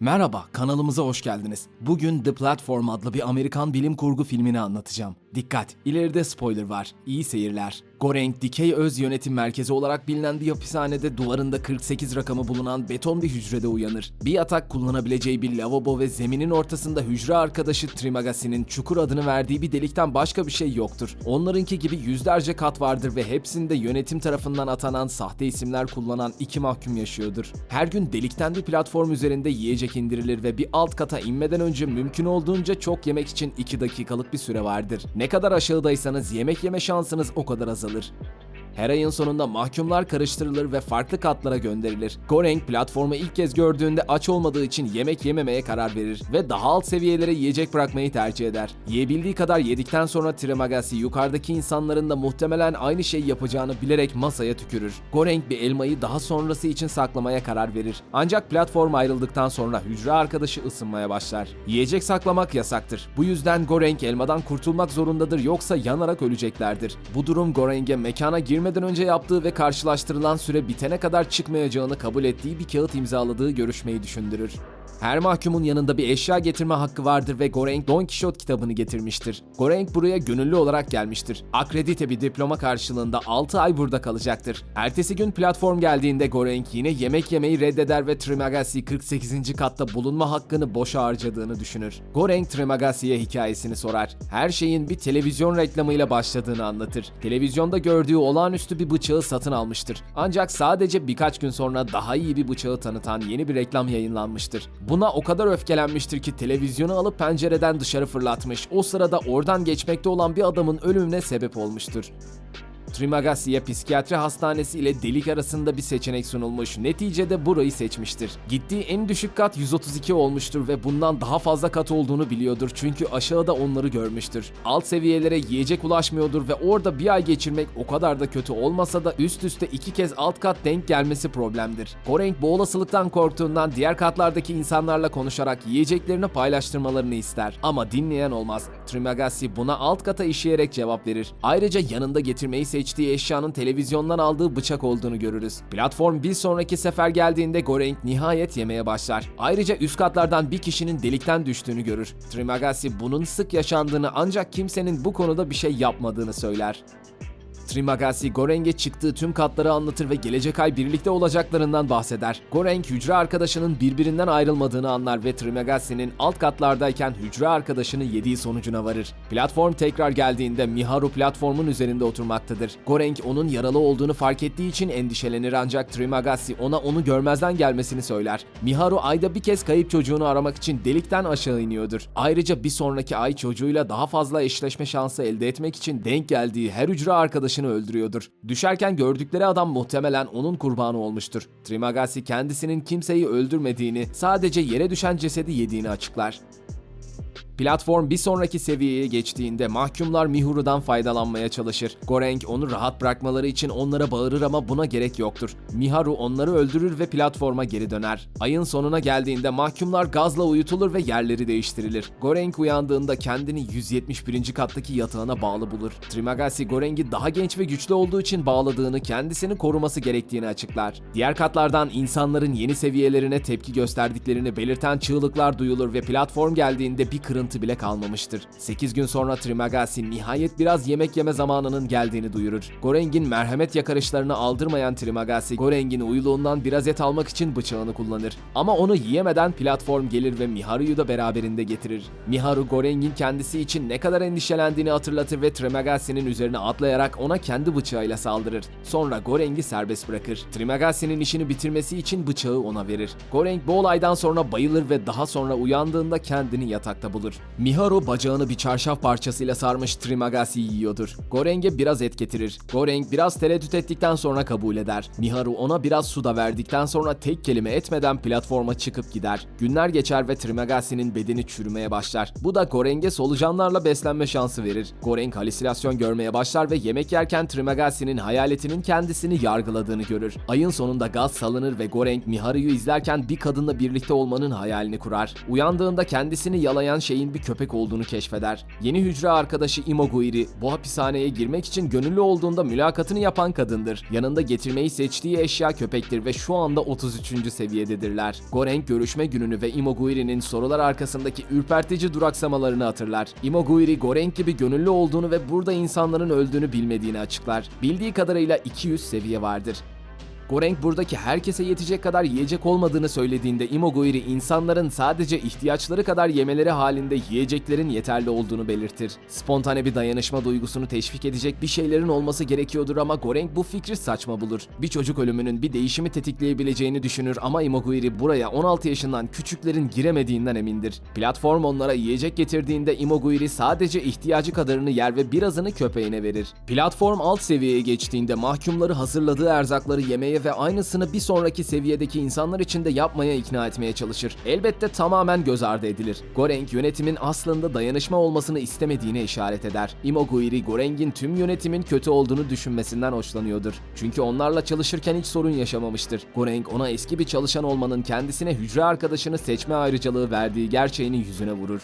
Merhaba, kanalımıza hoş geldiniz. Bugün The Platform adlı bir Amerikan bilim kurgu filmini anlatacağım. Dikkat, ileride spoiler var. İyi seyirler. Goreng, dikey öz yönetim merkezi olarak bilinen bir hapishanede duvarında 48 rakamı bulunan beton bir hücrede uyanır. Bir yatak kullanabileceği bir lavabo ve zeminin ortasında hücre arkadaşı Trimagasi'nin çukur adını verdiği bir delikten başka bir şey yoktur. Onlarınki gibi yüzlerce kat vardır ve hepsinde yönetim tarafından atanan sahte isimler kullanan iki mahkum yaşıyordur. Her gün delikten bir platform üzerinde yiyecek indirilir ve bir alt kata inmeden önce mümkün olduğunca çok yemek için 2 dakikalık bir süre vardır. Ne kadar aşağıdaysanız yemek yeme şansınız o kadar azalır. azalır. Her ayın sonunda mahkumlar karıştırılır ve farklı katlara gönderilir. Goreng platformu ilk kez gördüğünde aç olmadığı için yemek yememeye karar verir ve daha alt seviyelere yiyecek bırakmayı tercih eder. Yiyebildiği kadar yedikten sonra Trimagasi yukarıdaki insanların da muhtemelen aynı şeyi yapacağını bilerek masaya tükürür. Goreng bir elmayı daha sonrası için saklamaya karar verir. Ancak platform ayrıldıktan sonra hücre arkadaşı ısınmaya başlar. Yiyecek saklamak yasaktır. Bu yüzden Goreng elmadan kurtulmak zorundadır yoksa yanarak öleceklerdir. Bu durum Goreng'e mekana girmeden önce yaptığı ve karşılaştırılan süre bitene kadar çıkmayacağını kabul ettiği bir kağıt imzaladığı görüşmeyi düşündürür. Her mahkumun yanında bir eşya getirme hakkı vardır ve Goreng Don Quixote kitabını getirmiştir. Goreng buraya gönüllü olarak gelmiştir. Akredite bir diploma karşılığında 6 ay burada kalacaktır. Ertesi gün platform geldiğinde Goreng yine yemek yemeyi reddeder ve Trimagasi 48. katta bulunma hakkını boşa harcadığını düşünür. Goreng Trimagasi'ye hikayesini sorar. Her şeyin bir televizyon reklamıyla başladığını anlatır. Televizyonda gördüğü olağanüstü bir bıçağı satın almıştır. Ancak sadece birkaç gün sonra daha iyi bir bıçağı tanıtan yeni bir reklam yayınlanmıştır. Buna o kadar öfkelenmiştir ki televizyonu alıp pencereden dışarı fırlatmış. O sırada oradan geçmekte olan bir adamın ölümüne sebep olmuştur. Trimagasi'ye psikiyatri hastanesi ile delik arasında bir seçenek sunulmuş. Neticede burayı seçmiştir. Gittiği en düşük kat 132 olmuştur ve bundan daha fazla kat olduğunu biliyordur çünkü aşağıda onları görmüştür. Alt seviyelere yiyecek ulaşmıyordur ve orada bir ay geçirmek o kadar da kötü olmasa da üst üste iki kez alt kat denk gelmesi problemdir. Goreng bu olasılıktan korktuğundan diğer katlardaki insanlarla konuşarak yiyeceklerini paylaştırmalarını ister. Ama dinleyen olmaz. Trimagasi buna alt kata işeyerek cevap verir. Ayrıca yanında getirmeyi seçtiği eşyanın televizyondan aldığı bıçak olduğunu görürüz. Platform bir sonraki sefer geldiğinde Goreng nihayet yemeye başlar. Ayrıca üst katlardan bir kişinin delikten düştüğünü görür. Trimagasi bunun sık yaşandığını ancak kimsenin bu konuda bir şey yapmadığını söyler. Trimagasi Goreng'e çıktığı tüm katları anlatır ve gelecek ay birlikte olacaklarından bahseder. Goreng hücre arkadaşının birbirinden ayrılmadığını anlar ve Trimagasi'nin alt katlardayken hücre arkadaşını yediği sonucuna varır. Platform tekrar geldiğinde Miharu platformun üzerinde oturmaktadır. Goreng onun yaralı olduğunu fark ettiği için endişelenir ancak Trimagasi ona onu görmezden gelmesini söyler. Miharu ayda bir kez kayıp çocuğunu aramak için delikten aşağı iniyordur. Ayrıca bir sonraki ay çocuğuyla daha fazla eşleşme şansı elde etmek için denk geldiği her hücre arkadaşını öldürüyordur. Düşerken gördükleri adam muhtemelen onun kurbanı olmuştur. Trimagasi kendisinin kimseyi öldürmediğini, sadece yere düşen cesedi yediğini açıklar. Platform bir sonraki seviyeye geçtiğinde mahkumlar Mihuru'dan faydalanmaya çalışır. Goreng onu rahat bırakmaları için onlara bağırır ama buna gerek yoktur. Miharu onları öldürür ve platforma geri döner. Ayın sonuna geldiğinde mahkumlar gazla uyutulur ve yerleri değiştirilir. Goreng uyandığında kendini 171. kattaki yatağına bağlı bulur. Trimagasi Goreng'i daha genç ve güçlü olduğu için bağladığını, kendisini koruması gerektiğini açıklar. Diğer katlardan insanların yeni seviyelerine tepki gösterdiklerini belirten çığlıklar duyulur ve platform geldiğinde bir kırıntı bile kalmamıştır. 8 gün sonra Trimagasi nihayet biraz yemek yeme zamanının geldiğini duyurur. Goreng'in merhamet yakarışlarını aldırmayan Trimagasi, Goreng'in uyluğundan biraz et almak için bıçağını kullanır. Ama onu yiyemeden platform gelir ve Miharu'yu da beraberinde getirir. Miharu, Goreng'in kendisi için ne kadar endişelendiğini hatırlatır ve Trimagasi'nin üzerine atlayarak ona kendi bıçağıyla saldırır. Sonra Goreng'i serbest bırakır. Trimagasi'nin işini bitirmesi için bıçağı ona verir. Goreng bu olaydan sonra bayılır ve daha sonra uyandığında kendini yatakta bulur. Miharu bacağını bir çarşaf parçasıyla sarmış Trimagasi'yi yiyordur. Goreng'e biraz et getirir. Goreng biraz tereddüt ettikten sonra kabul eder. Miharu ona biraz su da verdikten sonra tek kelime etmeden platforma çıkıp gider. Günler geçer ve Trimagasi'nin bedeni çürümeye başlar. Bu da Goreng'e solucanlarla beslenme şansı verir. Goreng halüsinasyon görmeye başlar ve yemek yerken Trimagasi'nin hayaletinin kendisini yargıladığını görür. Ayın sonunda gaz salınır ve Goreng Miharu'yu izlerken bir kadınla birlikte olmanın hayalini kurar. Uyandığında kendisini yalayan şeyin hain bir köpek olduğunu keşfeder. Yeni hücre arkadaşı Imoguiri bu hapishaneye girmek için gönüllü olduğunda mülakatını yapan kadındır. Yanında getirmeyi seçtiği eşya köpektir ve şu anda 33. seviyededirler. Goreng görüşme gününü ve Imoguiri'nin sorular arkasındaki ürpertici duraksamalarını hatırlar. Imoguiri Goreng gibi gönüllü olduğunu ve burada insanların öldüğünü bilmediğini açıklar. Bildiği kadarıyla 200 seviye vardır. Goreng buradaki herkese yetecek kadar yiyecek olmadığını söylediğinde Imoguiri insanların sadece ihtiyaçları kadar yemeleri halinde yiyeceklerin yeterli olduğunu belirtir. Spontane bir dayanışma duygusunu teşvik edecek bir şeylerin olması gerekiyordur ama Goreng bu fikri saçma bulur. Bir çocuk ölümünün bir değişimi tetikleyebileceğini düşünür ama Imoguiri buraya 16 yaşından küçüklerin giremediğinden emindir. Platform onlara yiyecek getirdiğinde Imoguiri sadece ihtiyacı kadarını yer ve birazını köpeğine verir. Platform alt seviyeye geçtiğinde mahkumları hazırladığı erzakları yemeye ve aynısını bir sonraki seviyedeki insanlar için de yapmaya ikna etmeye çalışır. Elbette tamamen göz ardı edilir. Goreng yönetimin aslında dayanışma olmasını istemediğine işaret eder. Imoguiri Goreng'in tüm yönetimin kötü olduğunu düşünmesinden hoşlanıyordur. Çünkü onlarla çalışırken hiç sorun yaşamamıştır. Goreng ona eski bir çalışan olmanın kendisine hücre arkadaşını seçme ayrıcalığı verdiği gerçeğini yüzüne vurur.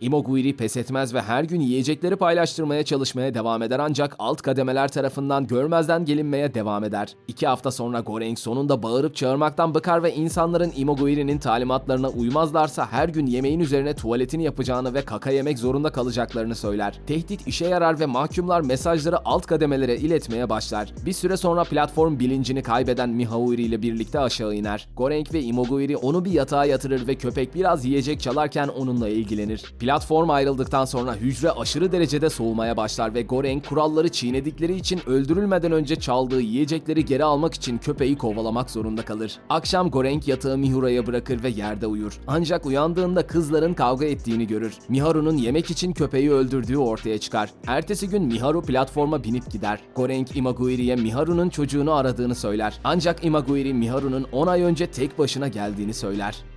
Imoguiri pes etmez ve her gün yiyecekleri paylaştırmaya çalışmaya devam eder ancak alt kademeler tarafından görmezden gelinmeye devam eder. İki hafta sonra Goreng sonunda bağırıp çağırmaktan bıkar ve insanların Imoguiri'nin talimatlarına uymazlarsa her gün yemeğin üzerine tuvaletini yapacağını ve kaka yemek zorunda kalacaklarını söyler. Tehdit işe yarar ve mahkumlar mesajları alt kademelere iletmeye başlar. Bir süre sonra platform bilincini kaybeden Mihauri ile birlikte aşağı iner. Goreng ve Imoguiri onu bir yatağa yatırır ve köpek biraz yiyecek çalarken onunla ilgilenir. Platform ayrıldıktan sonra hücre aşırı derecede soğumaya başlar ve Goreng kuralları çiğnedikleri için öldürülmeden önce çaldığı yiyecekleri geri almak için köpeği kovalamak zorunda kalır. Akşam Goreng yatağı Mihura'ya bırakır ve yerde uyur. Ancak uyandığında kızların kavga ettiğini görür. Miharu'nun yemek için köpeği öldürdüğü ortaya çıkar. Ertesi gün Miharu platforma binip gider. Goreng Imaguiri'ye Miharu'nun çocuğunu aradığını söyler. Ancak Imaguiri Miharu'nun 10 ay önce tek başına geldiğini söyler.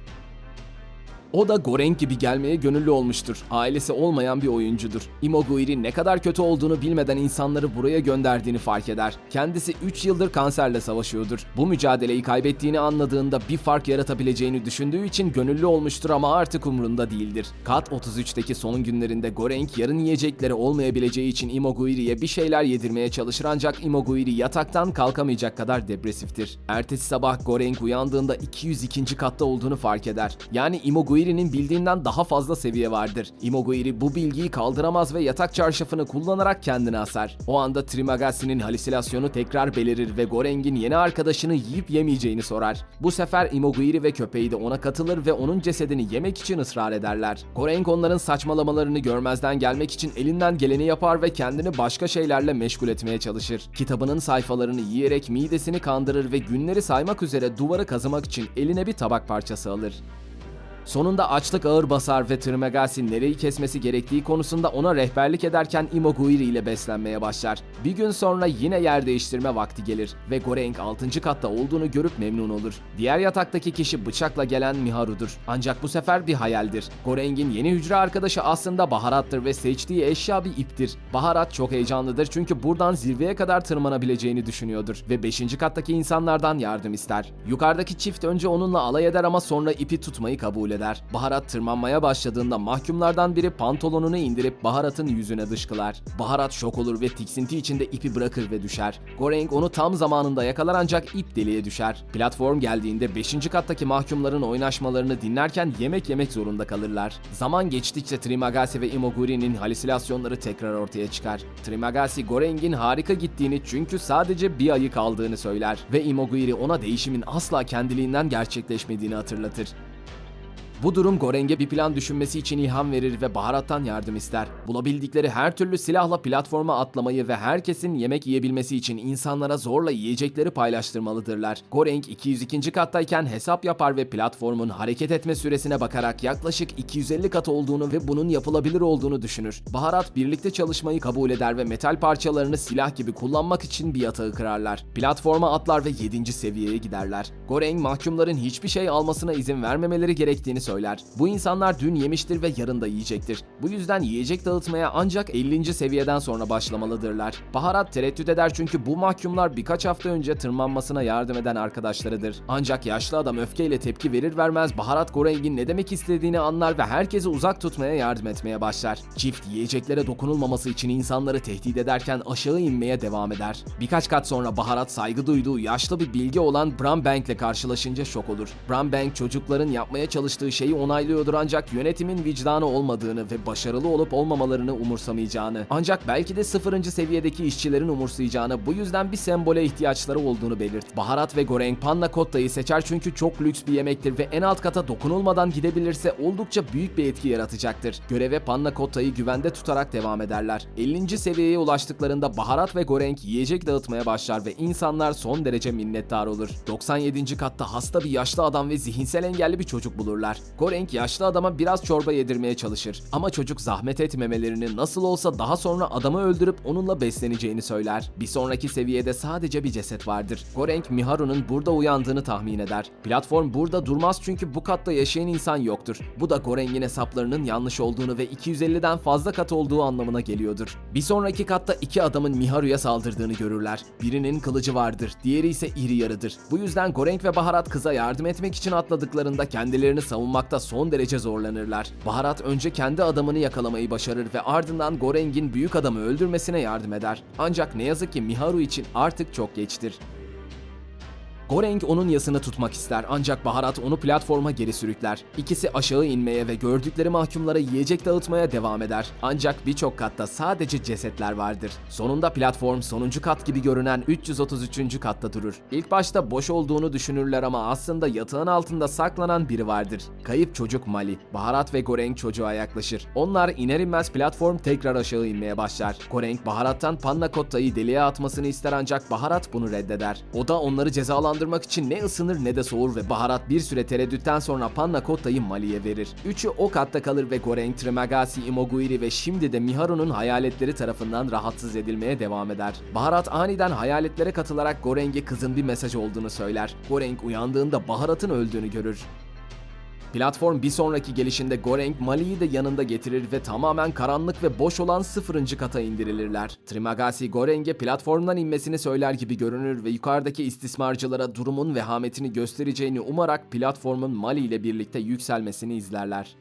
O da Goreng gibi gelmeye gönüllü olmuştur. Ailesi olmayan bir oyuncudur. Imoguiri ne kadar kötü olduğunu bilmeden insanları buraya gönderdiğini fark eder. Kendisi 3 yıldır kanserle savaşıyordur. Bu mücadeleyi kaybettiğini anladığında bir fark yaratabileceğini düşündüğü için gönüllü olmuştur ama artık umrunda değildir. Kat 33'teki son günlerinde Goreng yarın yiyecekleri olmayabileceği için Imoguiri'ye bir şeyler yedirmeye çalışır ancak Imoguiri yataktan kalkamayacak kadar depresiftir. Ertesi sabah Goreng uyandığında 202. katta olduğunu fark eder. Yani Imoguiri'nin bildiğinden daha fazla seviye vardır. Imoguiri bu bilgiyi kaldıramaz ve yatak çarşafını kullanarak kendini asar. O anda Trimagasi'nin halüsinasyonu tekrar belirir ve Goreng'in yeni arkadaşını yiyip yemeyeceğini sorar. Bu sefer Imoguiri ve köpeği de ona katılır ve onun cesedini yemek için ısrar ederler. Goreng onların saçmalamalarını görmezden gelmek için elinden geleni yapar ve kendini başka şeylerle meşgul etmeye çalışır. Kitabının sayfalarını yiyerek midesini kandırır ve günleri saymak üzere duvarı kazımak için eline bir tabak parçası alır. Sonunda açlık ağır basar ve Trimagasi nereyi kesmesi gerektiği konusunda ona rehberlik ederken Imoguiri ile beslenmeye başlar. Bir gün sonra yine yer değiştirme vakti gelir ve Goreng 6. katta olduğunu görüp memnun olur. Diğer yataktaki kişi bıçakla gelen Miharu'dur. Ancak bu sefer bir hayaldir. Goreng'in yeni hücre arkadaşı aslında baharattır ve seçtiği eşya bir iptir. Baharat çok heyecanlıdır çünkü buradan zirveye kadar tırmanabileceğini düşünüyordur ve 5. kattaki insanlardan yardım ister. Yukarıdaki çift önce onunla alay eder ama sonra ipi tutmayı kabul eder. Baharat tırmanmaya başladığında mahkumlardan biri pantolonunu indirip Baharat'ın yüzüne dışkılar. Baharat şok olur ve tiksinti içinde ipi bırakır ve düşer. Goreng onu tam zamanında yakalar ancak ip deliğe düşer. Platform geldiğinde 5. kattaki mahkumların oynaşmalarını dinlerken yemek yemek zorunda kalırlar. Zaman geçtikçe Trimagasi ve Imoguri'nin halüsinasyonları tekrar ortaya çıkar. Trimagasi Goreng'in harika gittiğini çünkü sadece bir ayı kaldığını söyler ve Imoguri ona değişimin asla kendiliğinden gerçekleşmediğini hatırlatır. Bu durum Goreng'e bir plan düşünmesi için ilham verir ve baharattan yardım ister. Bulabildikleri her türlü silahla platforma atlamayı ve herkesin yemek yiyebilmesi için insanlara zorla yiyecekleri paylaştırmalıdırlar. Goreng 202. kattayken hesap yapar ve platformun hareket etme süresine bakarak yaklaşık 250 kat olduğunu ve bunun yapılabilir olduğunu düşünür. Baharat birlikte çalışmayı kabul eder ve metal parçalarını silah gibi kullanmak için bir yatağı kırarlar. Platforma atlar ve 7. seviyeye giderler. Goreng mahkumların hiçbir şey almasına izin vermemeleri gerektiğini söyler. Bu insanlar dün yemiştir ve yarın da yiyecektir. Bu yüzden yiyecek dağıtmaya ancak 50. seviyeden sonra başlamalıdırlar. Baharat tereddüt eder çünkü bu mahkumlar birkaç hafta önce tırmanmasına yardım eden arkadaşlarıdır. Ancak yaşlı adam öfkeyle tepki verir vermez Baharat Goreng'in ne demek istediğini anlar ve herkesi uzak tutmaya yardım etmeye başlar. Çift yiyeceklere dokunulmaması için insanları tehdit ederken aşağı inmeye devam eder. Birkaç kat sonra Baharat saygı duyduğu yaşlı bir bilge olan Bram Bank'le karşılaşınca şok olur. Bram Bank çocukların yapmaya çalıştığı şeyi onaylıyordur ancak yönetimin vicdanı olmadığını ve başarılı olup olmamalarını umursamayacağını, ancak belki de sıfırıncı seviyedeki işçilerin umursayacağını, bu yüzden bir sembole ihtiyaçları olduğunu belirt. Baharat ve Goreng panna cotta'yı seçer çünkü çok lüks bir yemektir ve en alt kata dokunulmadan gidebilirse oldukça büyük bir etki yaratacaktır. Göreve panna cotta'yı güvende tutarak devam ederler. 50. seviyeye ulaştıklarında Baharat ve Goreng yiyecek dağıtmaya başlar ve insanlar son derece minnettar olur. 97. katta hasta bir yaşlı adam ve zihinsel engelli bir çocuk bulurlar. Goreng yaşlı adama biraz çorba yedirmeye çalışır ama çocuk zahmet etmemelerini nasıl olsa daha sonra adamı öldürüp onunla besleneceğini söyler. Bir sonraki seviyede sadece bir ceset vardır. Goreng Miharu'nun burada uyandığını tahmin eder. Platform burada durmaz çünkü bu katta yaşayan insan yoktur. Bu da Goreng'in hesaplarının yanlış olduğunu ve 250'den fazla kat olduğu anlamına geliyordur. Bir sonraki katta iki adamın Miharu'ya saldırdığını görürler. Birinin kılıcı vardır, diğeri ise iri yarıdır. Bu yüzden Goreng ve Baharat kıza yardım etmek için atladıklarında kendilerini savunmakta son derece zorlanırlar. Baharat önce kendi adamını yakalamayı başarır ve ardından Goreng'in büyük adamı öldürmesine yardım eder. Ancak ne yazık ki Miharu için artık çok geçtir. Goreng onun yasını tutmak ister ancak Baharat onu platforma geri sürükler. İkisi aşağı inmeye ve gördükleri mahkumlara yiyecek dağıtmaya devam eder. Ancak birçok katta sadece cesetler vardır. Sonunda platform sonuncu kat gibi görünen 333. katta durur. İlk başta boş olduğunu düşünürler ama aslında yatağın altında saklanan biri vardır. Kayıp çocuk Mali. Baharat ve Goreng çocuğa yaklaşır. Onlar iner inmez platform tekrar aşağı inmeye başlar. Goreng Baharat'tan Panna Cotta'yı deliğe atmasını ister ancak Baharat bunu reddeder. O da onları cezalandırmak için ne ısınır ne de soğur ve Baharat bir süre tereddütten sonra Panna Cotta'yı Mali'ye verir. Üçü o katta kalır ve Goreng, Trimagasi, Imoguiri ve şimdi de Miharu'nun hayaletleri tarafından rahatsız edilmeye devam eder. Baharat aniden hayaletlere katılarak Goreng'e kızın bir mesaj olduğunu söyler. Goreng uyandığında Baharat'ın öldüğünü görür. Platform bir sonraki gelişinde Goreng Mali'yi de yanında getirir ve tamamen karanlık ve boş olan sıfırıncı kata indirilirler. Trimagasi Goreng'e platformdan inmesini söyler gibi görünür ve yukarıdaki istismarcılara durumun vehametini göstereceğini umarak platformun Mali ile birlikte yükselmesini izlerler.